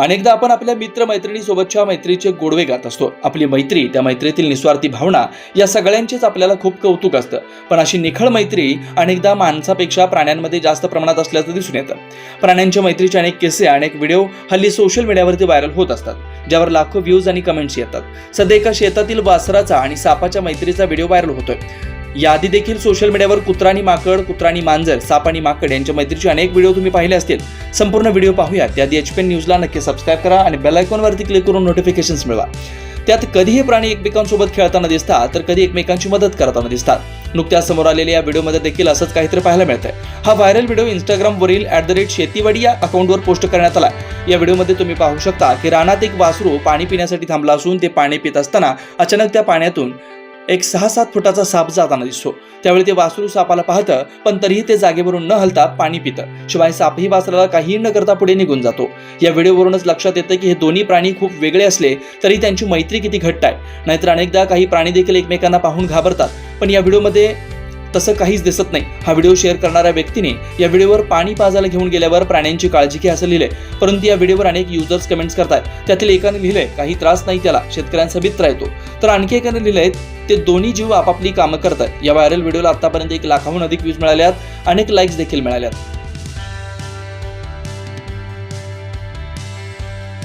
अनेकदा आपण आपल्या मित्रमैत्रिणीसोबतच्या मैत्रीचे गोडवे गात असतो. आपली मैत्री त्या मैत्रीतील निस्वार्थी भावना या सगळ्यांचेच आपल्याला खूप कौतुक असतं. पण अशी निखळ मैत्री अनेकदा माणसापेक्षा प्राण्यांमध्ये जास्त प्रमाणात असल्याचं दिसून येतं. प्राण्यांच्या मैत्रीचे अनेक किस्से अनेक व्हिडिओ हल्ली सोशल मीडियावरती व्हायरल होत असतात ज्यावर लाखो व्ह्यूज आणि कमेंट्स येतात. सध्या एका शेतातील वासराचा आणि सापाच्या मैत्रीचा व्हिडिओ व्हायरल होतोय. याआधी देखील सोशल मीडियावर कुत्राणी माकड कुत्राणी मांजर साप आणि माकड यांच्या मैत्रीचे अनेक व्हिडिओ तुम्ही पाहिले असतील. संपूर्ण व्हिडिओ पाहूया त्याआधी एच पी न्यूजला नक्की सबस्क्राईब करा आणि बेल आयकॉनवरती क्लिक करून नोटिफिकेशन्स मिळवा. त्यात कधीही प्राणी एकमेकांसोबत खेळताना दिसतात तर कधी एकमेकांची मदत करताना दिसतात. नुकत्याच समोर आलेल्या या व्हिडिओमध्ये देखील असंच काहीतरी पाहायला मिळतंय. हा व्हायरल व्हिडिओ इंस्टाग्रामवरील ॲट द रेट शेतीवाडी या अकाउंटवर पोस्ट करण्यात आला या व्हिडिओमध्ये तुम्ही पाहू शकता की रानात एक वासरू पाणी पिण्यासाठी थांबला असून ते पाणी पित असताना अचानक त्या पाण्यातून एक सहा सात फुटाचा साप जाताना दिसतो. त्यावेळी ते वासरू सापाला पाहतं पण तरीही ते जागेवरून न हलता पाणी पितं. शिवाय सापही वासराला काहीही न करता पुढे निघून जातो. या व्हिडिओवरूनच लक्षात येतं की हे दोन्ही प्राणी खूप वेगळे असले तरी त्यांची मैत्री किती घट्ट आहे. नाहीतर अनेकदा काही प्राणी देखील एकमेकांना पाहून घाबरतात. पण या व्हिडिओमध्ये तसं काहीच दिसत नाही. हा व्हिडिओ शेअर करणाऱ्या व्यक्तीने या व्हिडिओवर पाणी पाजायला घेऊन गेल्यावर प्राण्यांची काळजी घ्या असं लिहिलंय. परंतु या व्हिडिओवर अनेक युजर्स कमेंट्स करतात त्यातील एकाने लिहिलंय काही त्रास नाही त्याला. शेतकऱ्यांचा मित्र येतो तर आणखी एकाने लिहिलंय ते दोन्ही जीव आपापली कामं करतात. या व्हायरल व्हिडिओला आतापर्यंत एक लाखाहून अधिक व्ह्यूज मिळाल्यात अनेक लाईक्स देखील मिळाल्यात